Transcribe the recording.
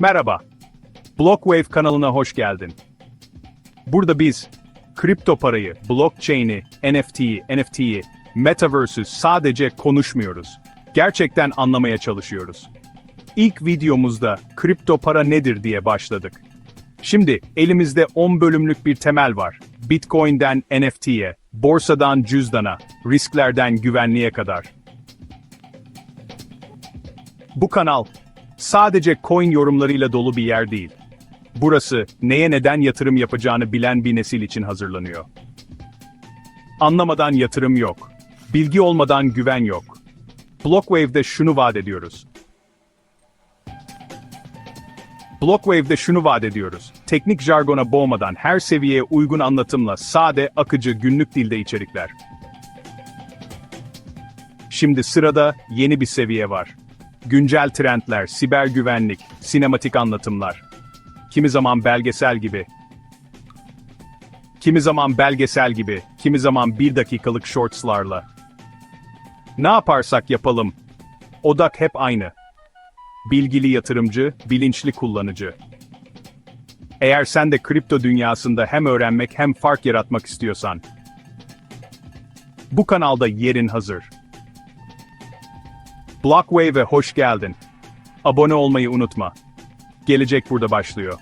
Merhaba. Blockwave kanalına hoş geldin. Burada biz kripto parayı, blockchain'i, NFT'yi, NFT'yi, metaverse'ü sadece konuşmuyoruz. Gerçekten anlamaya çalışıyoruz. İlk videomuzda kripto para nedir diye başladık. Şimdi elimizde 10 bölümlük bir temel var. Bitcoin'den NFT'ye, borsadan cüzdana, risklerden güvenliğe kadar. Bu kanal sadece coin yorumlarıyla dolu bir yer değil. Burası neye neden yatırım yapacağını bilen bir nesil için hazırlanıyor. Anlamadan yatırım yok. Bilgi olmadan güven yok. Blockwave'de şunu vaat ediyoruz. Blockwave'de şunu vaat ediyoruz. Teknik jargona boğmadan her seviyeye uygun anlatımla sade, akıcı, günlük dilde içerikler. Şimdi sırada yeni bir seviye var. Güncel trendler, siber güvenlik, sinematik anlatımlar. Kimi zaman belgesel gibi. Kimi zaman belgesel gibi, kimi zaman bir dakikalık shortslarla. Ne yaparsak yapalım, odak hep aynı. Bilgili yatırımcı, bilinçli kullanıcı. Eğer sen de kripto dünyasında hem öğrenmek hem fark yaratmak istiyorsan, bu kanalda yerin hazır. Blockwave'e hoş geldin. Abone olmayı unutma. Gelecek burada başlıyor.